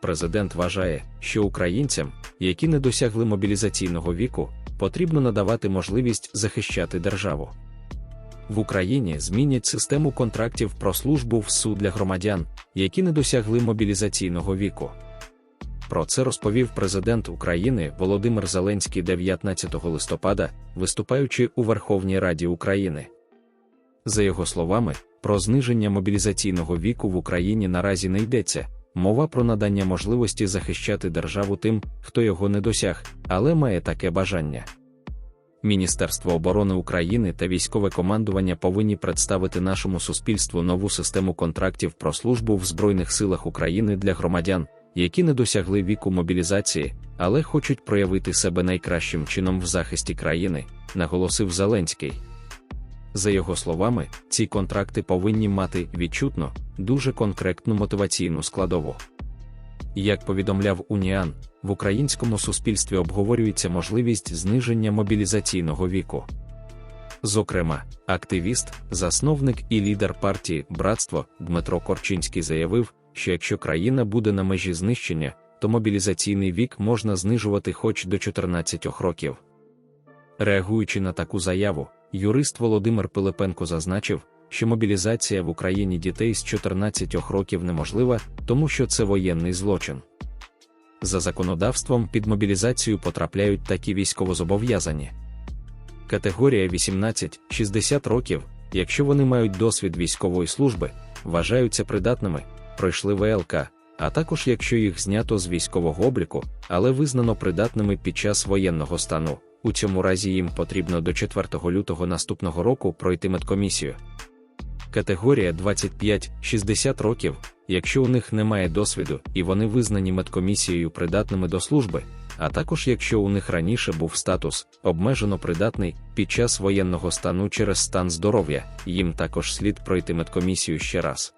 президент вважає, що українцям, які не досягли мобілізаційного віку, потрібно надавати можливість захищати державу. В Україні змінять систему контрактів про службу в СУ для громадян, які не досягли мобілізаційного віку. Про це розповів президент України Володимир Зеленський 19 листопада, виступаючи у Верховній Раді України. За його словами, про зниження мобілізаційного віку в Україні наразі не йдеться. Мова про надання можливості захищати державу тим, хто його не досяг, але має таке бажання. Міністерство оборони України та військове командування повинні представити нашому суспільству нову систему контрактів про службу в Збройних силах України для громадян, які не досягли віку мобілізації, але хочуть проявити себе найкращим чином в захисті країни, наголосив Зеленський. За його словами, ці контракти повинні мати відчутно, дуже конкретну мотиваційну складову. Як повідомляв Уніан, в українському суспільстві обговорюється можливість зниження мобілізаційного віку. Зокрема, активіст, засновник і лідер партії Братство Дмитро Корчинський заявив, що якщо країна буде на межі знищення, то мобілізаційний вік можна знижувати хоч до 14 років. Реагуючи на таку заяву, юрист Володимир Пилипенко зазначив, що мобілізація в Україні дітей з 14 років неможлива, тому що це воєнний злочин. За законодавством під мобілізацію потрапляють такі військовозобов'язані. Категорія 18-60 років, якщо вони мають досвід військової служби, вважаються придатними, пройшли ВЛК, а також якщо їх знято з військового обліку, але визнано придатними під час воєнного стану. У цьому разі їм потрібно до 4 лютого наступного року пройти медкомісію. Категорія 25-60 років, якщо у них немає досвіду і вони визнані медкомісією придатними до служби, а також якщо у них раніше був статус обмежено придатний під час воєнного стану через стан здоров'я, їм також слід пройти медкомісію ще раз.